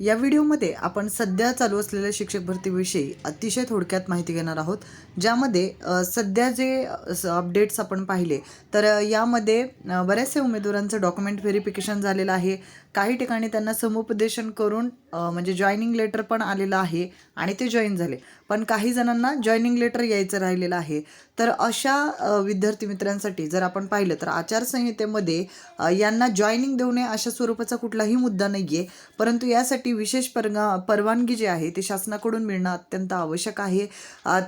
या व्हिडिओमध्ये आपण सध्या चालू असलेल्या शिक्षक भरतीविषयी अतिशय थोडक्यात माहिती घेणार आहोत ज्यामध्ये सध्या जे अपडेट्स आपण पाहिले तर यामध्ये बऱ्याचशा उमेदवारांचं डॉक्युमेंट व्हेरिफिकेशन झालेलं आहे. काही ठिकाणी त्यांना समुपदेशन करून म्हणजे जॉईनिंग लेटर पण आलेलं आहे आणि ते जॉईन झाले. पण काही जणांना जॉईनिंग लेटर यायचं राहिलेलं आहे. तर अशा विद्यार्थी मित्रांसाठी जर आपण पाहिलं तर आचारसंहितेमध्ये यांना जॉईनिंग देऊ नये अशा स्वरूपाचा कुठलाही मुद्दा नाही आहे परंतु यासाठी विशेष परगा परवानगी जी आहे ती शासनाकडून मिळणं अत्यंत आवश्यक आहे.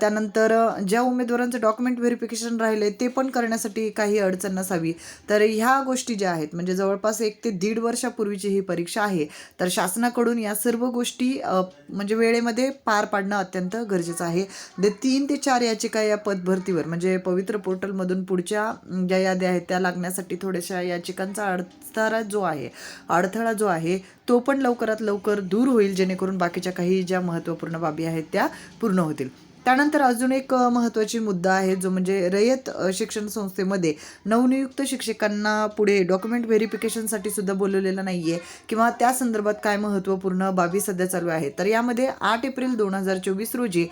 त्यानंतर ज्या उमेदवारांचं डॉक्युमेंट व्हेरिफिकेशन राहिले ते पण करण्यासाठी काही अडचण नसावी. तर ह्या गोष्टी ज्या आहेत म्हणजे जवळपास एक ते दीड वर्षापूर्वीची ही परीक्षा आहे तर शासनाकडून या सर्व गोष्टी म्हणजे वेळेमध्ये पार पाडणं अत्यंत गरजेचं आहे. de तीन ते चार याचिका या पदभरतीवर म्हणजे पवित्र पोर्टलमधून पुढच्या ज्या याद्या आहेत त्या लागण्यासाठी थोड्याशा याचिकांचा अडथळा जो आहे अडथळा जो आहे तो पण लवकरात लवकर दूर होईल जेणेकरून बाकीच्या काही ज्या महत्त्वपूर्ण बाबी आहेत त्या पूर्ण होतील. त्यानंतर अजून एक महत्त्वाची मुद्दा आहे जो म्हणजे रयत शिक्षण संस्थेमध्ये नवनियुक्त शिक्षकांना पुढे डॉक्युमेंट व्हेरिफिकेशनसाठी सुद्धा बोलवलेलं नाही आहे किंवा त्या संदर्भात काय महत्त्वपूर्ण बाबी सध्या चालू आहे तर यामध्ये आठ एप्रिल दोन हजार चोवीस रोजी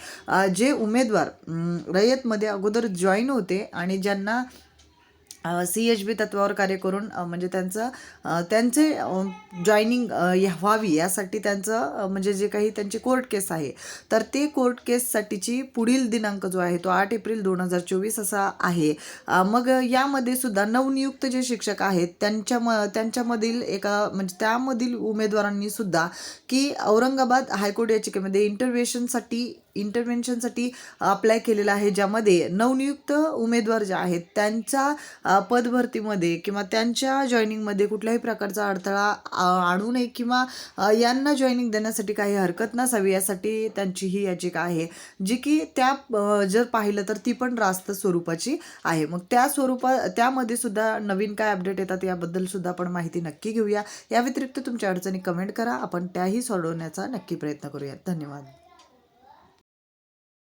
जे उमेदवार रयतमध्ये अगोदर जॉईन होते आणि ज्यांना सी एच बी तत्वावर कार्य करून म्हणजे त्यांचं त्यांचे जॉईनिंग व्हावी यासाठी त्यांचं म्हणजे जे काही त्यांची कोर्ट केस आहे तर ते कोर्ट केससाठीची पुढील दिनांक जो आहे तो आठ एप्रिल दोन हजार चोवीस असा आहे. मग यामध्ये सुद्धा नवनियुक्त जे शिक्षक आहेत त्यांच्या म त्यांच्यामधील एका म्हणजे त्यामधील उमेदवारांनी सुद्धा की औरंगाबाद हायकोर्ट याचिकेमध्ये इंटरव्हेशनसाठी इंटरव्हेन्शनसाठी अप्लाय केलेला आहे ज्यामध्ये नवनियुक्त उमेदवार जे आहेत त्यांच्या पदभरतीमध्ये किंवा त्यांच्या जॉईनिंगमध्ये कुठल्याही प्रकारचा अडथळा आणू नये किंवा यांना जॉईनिंग देण्यासाठी काही हरकत नसावी यासाठी त्यांची ही याचिका आहे. जी की त्या जर पाहिलं तर ती पण रास्त स्वरूपाची आहे. मग त्या स्वरूपा त्यामध्ये सुद्धा नवीन काय अपडेट येतात याबद्दल सुद्धा आपण माहिती नक्की घेऊया. या व्यतिरिक्त तुमच्या अडचणी कमेंट करा. आपण त्याही सोडवण्याचा नक्की प्रयत्न करूया धन्यवाद.